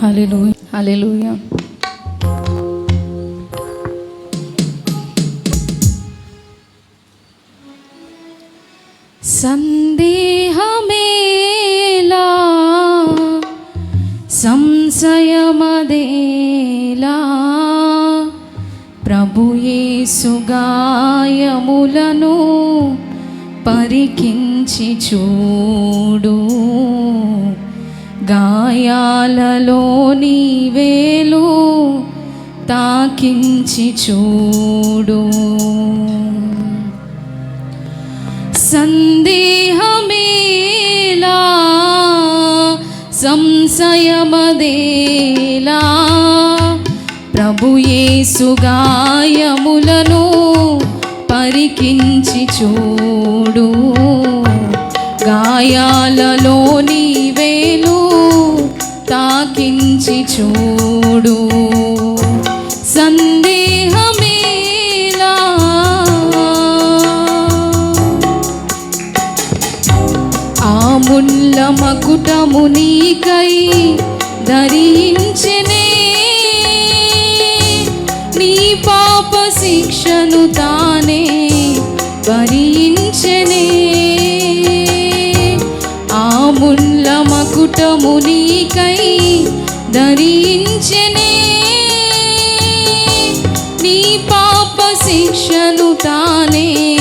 హల్లెలూయా హల్లెలూయా సందేహమేలా సంశయమదేలా ప్రభుయేసు గాయములను పరికించి చూడు. గాయాలలో నీ వేలు తాకించి చూడు. సందేహమేలా సంశయమదేలా ప్రభుయేసుగాయములను పరికించి చూడు. గాయాలలోని చూడు. సందేహమేలా ఆ ముల్ల మకుటము నీకై ధరించనే. నీ పాప శిక్షను తానే భరించనే. ఆ ముల్ల మకుటము నీకై ధరించనే నీ పాప శిక్షను తానే.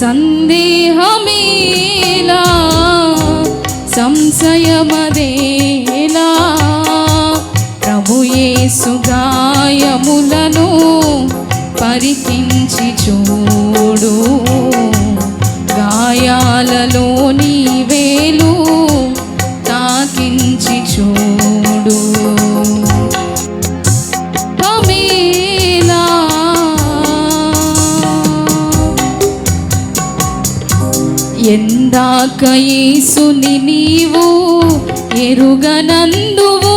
సందేహమేలా సంశయమదేలా ప్రభుయేసు గాయములను పరికించి చూడు. గాయాలలో ఎందాక యేసుని నీవు ఎరుగనందువు.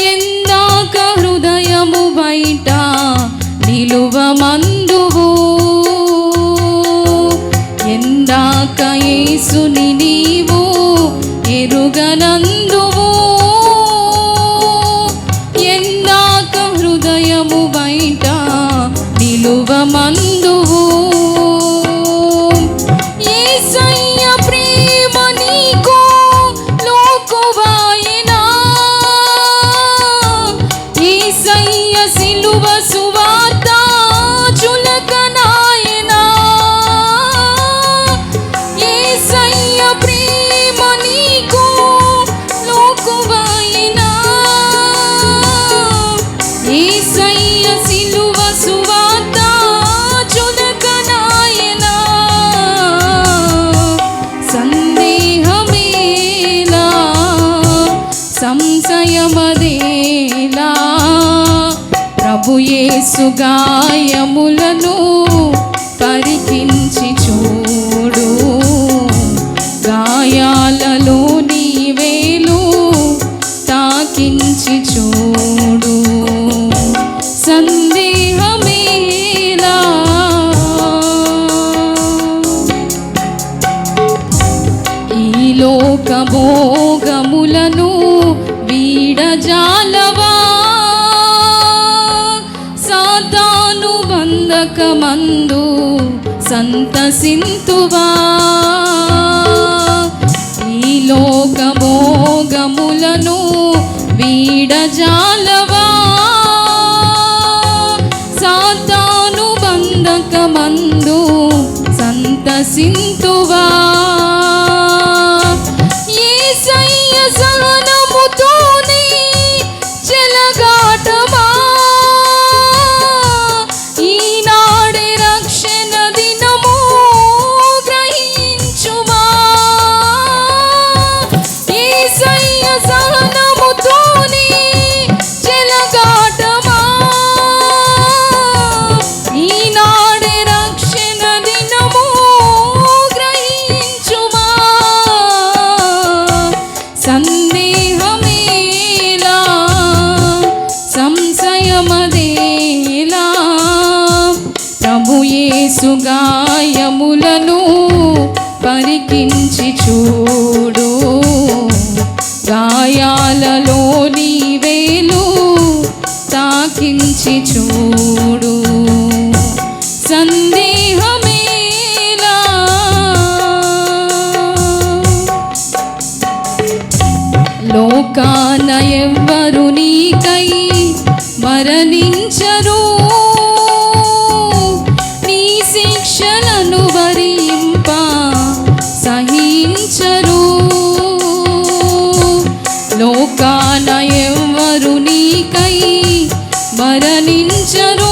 ఎందాక హృదయము బయట నిలువమందువు. ఎందాక యేసుని నీవు ఎరుగనందువు. ఎందాక హృదయము బయట నిలువమందు సంశయమదేలా ప్రభుయేసు గాయములను పరికించి సంతసింతువా? ఈ లోక భోగములను వీడజాలవా? సాతాను బంధకమందు సంతసింతువా? యేసయ్య సహనముతోనే కాన ఎవ్వరు నీకై మరణించరు. నీ శిక్షలను వరింప సహించరు. లోకాన ఎవ్వరు నీకై మరణించరు.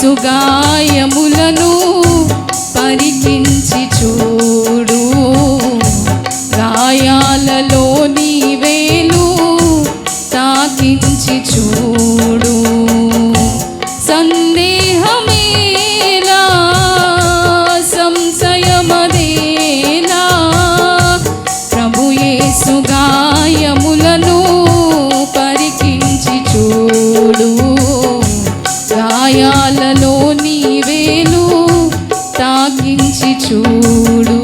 సుగాయములను పరికిం పాలలో నీవేను తాగించి చూడు.